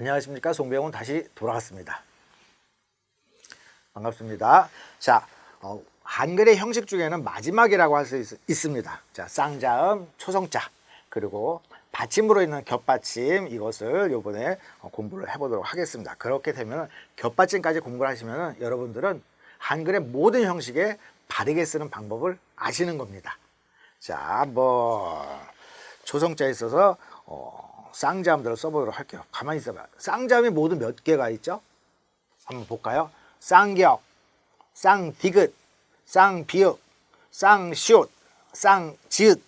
안녕하십니까 송병훈 다시 돌아왔습니다. 반갑습니다. 자, 어, 한글의 형식 중에는 마지막이라고 할 수 있습니다. 자, 쌍자음, 초성자, 그리고 받침으로 있는 겹받침 이것을 요번에 어, 공부를 해보도록 하겠습니다. 그렇게 되면 겹받침까지 공부를 하시면 여러분들은 한글의 모든 형식에 바르게 쓰는 방법을 아시는 겁니다. 자, 뭐 초성자에 있어서 어, 쌍자음들을 써보도록 할게요. 가만히 있어봐. 쌍자음이 모두 몇 개가 있죠? 한번 볼까요? 쌍기역, 쌍디귿, 쌍비읍, 쌍시옷, 쌍지읒.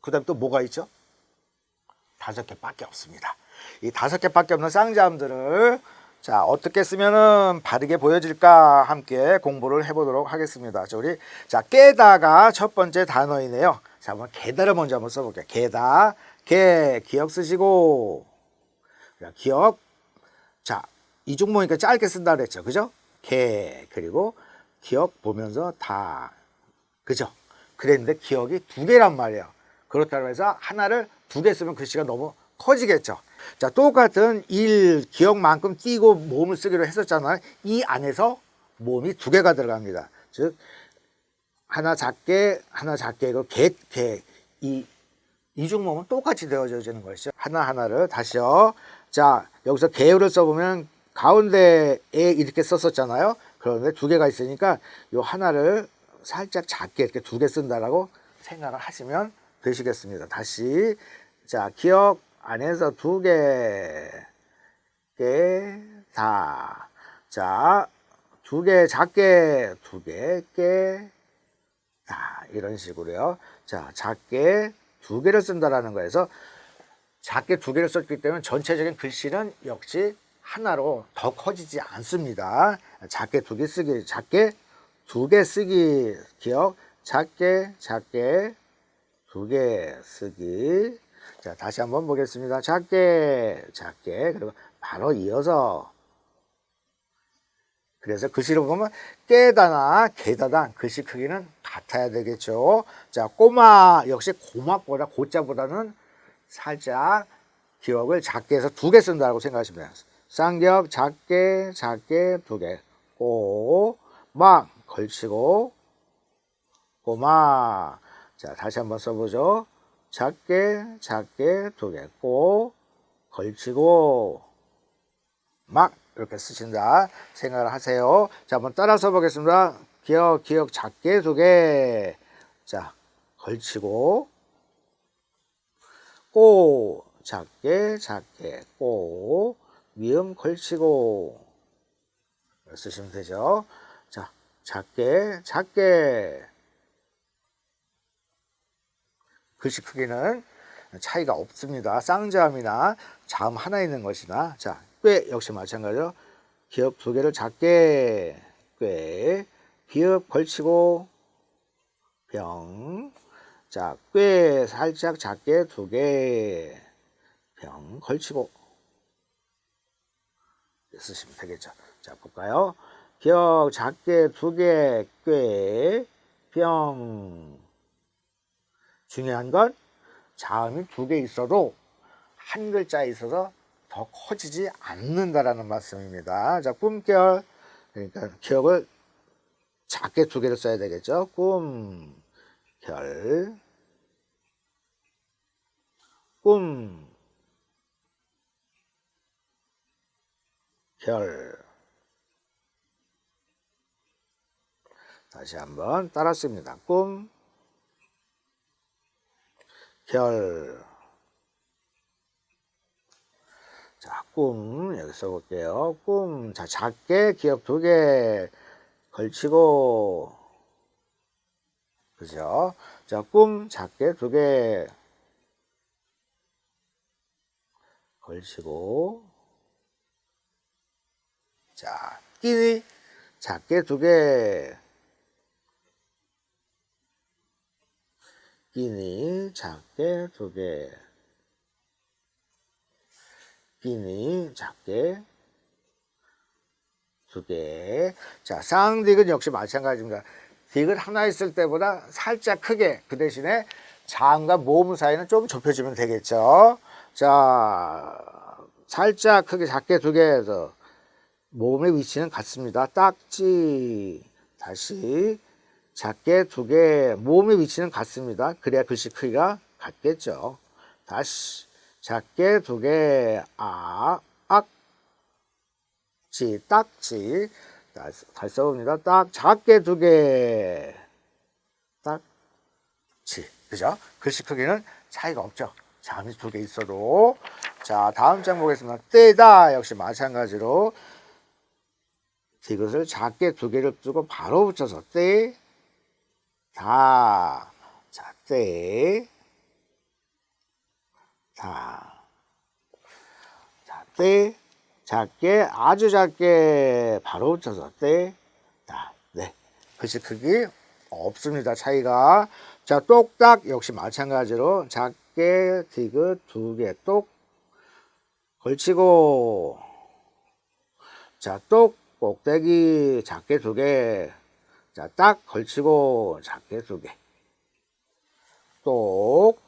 그 다음에 또 뭐가 있죠? 다섯 개밖에 없습니다. 이 다섯 개밖에 없는 쌍자음들을 자 어떻게 쓰면은 바르게 보여질까 함께 공부를 해보도록 하겠습니다. 자 우리 자 깨다가 첫 번째 단어이네요. 자 한번 개다를 먼저 한번 써볼게요. 개다 개 기억 쓰시고 자, 기억 자 이중모니까 짧게 쓴다 그랬죠, 그죠? 개 그리고 기억 보면서 다 그죠? 그랬는데 기억이 두 개란 말이에요. 그렇다고 해서 하나를 두 개 쓰면 글씨가 너무 커지겠죠. 자, 똑같은 일 기억만큼 띄고 몸을 쓰기로 했었잖아요. 이 안에서 몸이 두 개가 들어갑니다. 즉 하나 작게 하나 작게 그 개, 개, 이 이중몸은 똑같이 되어지는 것이죠. 하나 하나를 다시요. 자, 여기서 개요를 써보면 가운데에 이렇게 썼었잖아요. 그런데 두 개가 있으니까 요 하나를 살짝 작게 이렇게 두 개 쓴다라고 생각을 하시면 되시겠습니다. 다시 자 기억 안에서 두 개, 개, 다. 자, 두 개 작게, 두 개, 깨, 다. 이런 식으로요. 자, 작게 두 개를 쓴다라는 거에서 작게 두 개를 썼기 때문에 전체적인 글씨는 역시 하나로 더 커지지 않습니다. 작게 두 개 쓰기, 작게 두 개 쓰기, 기억, 작게, 작게 두 개 쓰기. 자, 다시 한번 보겠습니다. 작게, 작게, 그리고 바로 이어서. 그래서 글씨를 보면 깨다나 개다다 글씨 크기는 같아야 되겠죠. 자, 꼬마 역시 고막보다 고자보다는 살짝 기억을 작게 해서 두 개 쓴다고 생각하시면 돼요. 쌍기역 작게 작게 두 개. 꼬막 걸치고 꼬마. 자, 다시 한번 써보죠. 작게 작게 두 개. 꼬 걸치고 막 이렇게 쓰신다 생각을 하세요. 자, 한번 따라서 보겠습니다. 기억, 기억 작게 두 개. 자, 걸치고, 꼬, 작게, 작게, 꼬, 미음 걸치고. 쓰시면 되죠. 자, 작게, 작게. 글씨 크기는 차이가 없습니다. 쌍자음이나 자음 하나 있는 것이나, 자, 꽤 역시 마찬가지로 기업 두 개를 작게 꽤 비읍 걸치고 병. 자, 꽤 살짝 작게 두 개. 병 걸치고 쓰시면 되겠죠. 자, 볼까요? 기억 작게 두 개, 꽤, 병. 중요한 건 자음이 두 개 있어도 한 글자에 있어서 더 커지지 않는다라는 말씀입니다. 자, 꿈결. 그러니까 기억을 작게 두 개를 써야 되겠죠. 꿈, 결, 꿈, 결. 다시 한번 따라 씁니다. 꿈, 결. 자, 꿈 여기 써볼게요. 꿈. 자, 작게 기억 두 개 걸치고 그죠? 자, 꿈 작게 두 개 걸치고 자, 끼니 작게 두 개 끼니 작게 두 개. 끼니 작게 두 개. 자, 쌍디귿 역시 마찬가지입니다. 디귿 하나 있을 때보다 살짝 크게 그 대신에 자음과 모음 사이는 좀 좁혀지면 되겠죠. 자, 살짝 크게 작게 두 개에서 몸의 위치는 같습니다. 딱지 다시 작게 두 개 몸의 위치는 같습니다. 그래야 글씨 크기가 같겠죠. 다시 작게 두 개, 아, 딱지. 다시, 다시 써봅니다. 딱, 작게 두 개, 딱, 지. 그죠? 글씨 크기는 차이가 없죠. 잠이 두 개 있어도. 자, 다음 장 보겠습니다. 떼다. 역시 마찬가지로 이것을 작게 두 개를 두고 바로 붙여서 떼, 다. 자, 떼, 다. 자, 떼, 작게, 아주 작게 바로 붙여서 떼, 다. 네. 글씨 크기 없습니다. 차이가. 자, 똑딱 역시 마찬가지로 작게, 디귿 두 개, 똑 걸치고 자, 똑 꼭대기 작게 두 개. 자, 딱 걸치고 작게 두 개. 똑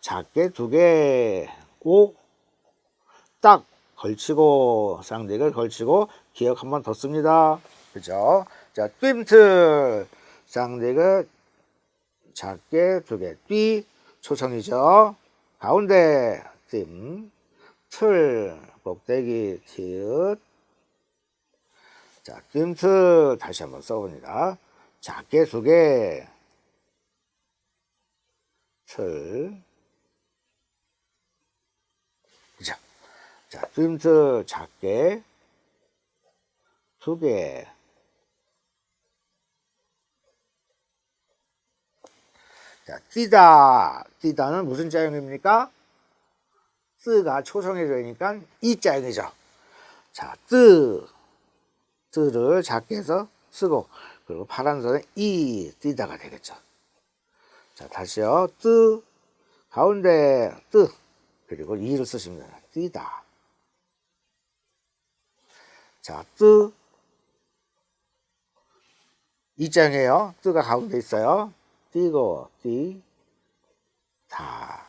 작게 두 개. 오. 딱 걸치고 쌍둥이를 걸치고 기억 한번 더 씁니다. 그죠? 자, 뜀틀 쌍둥이를 작게 두 개. 띠 초성이죠. 가운데 뜀틀 꼭대기 티읕 자, 뜀틀 다시 한번 써봅니다. 작게 두 개, 틀, 자, 뜀틀 작게 두 개, 자, 띠다, 띠다는 무슨 자형입니까? 뜨가 초성이 되니까 이 자형이죠. 자, 뜨, 뜨를 작게 해서 쓰고 그리고 파란 선에 이 띠다가 되겠죠. 자 다시요. 뜨 가운데 뜨 그리고 이를 쓰시면 돼요. 띠다. 자, 뜨 이장이에요. 뜨가 가운데 있어요. 띠고 띠 다.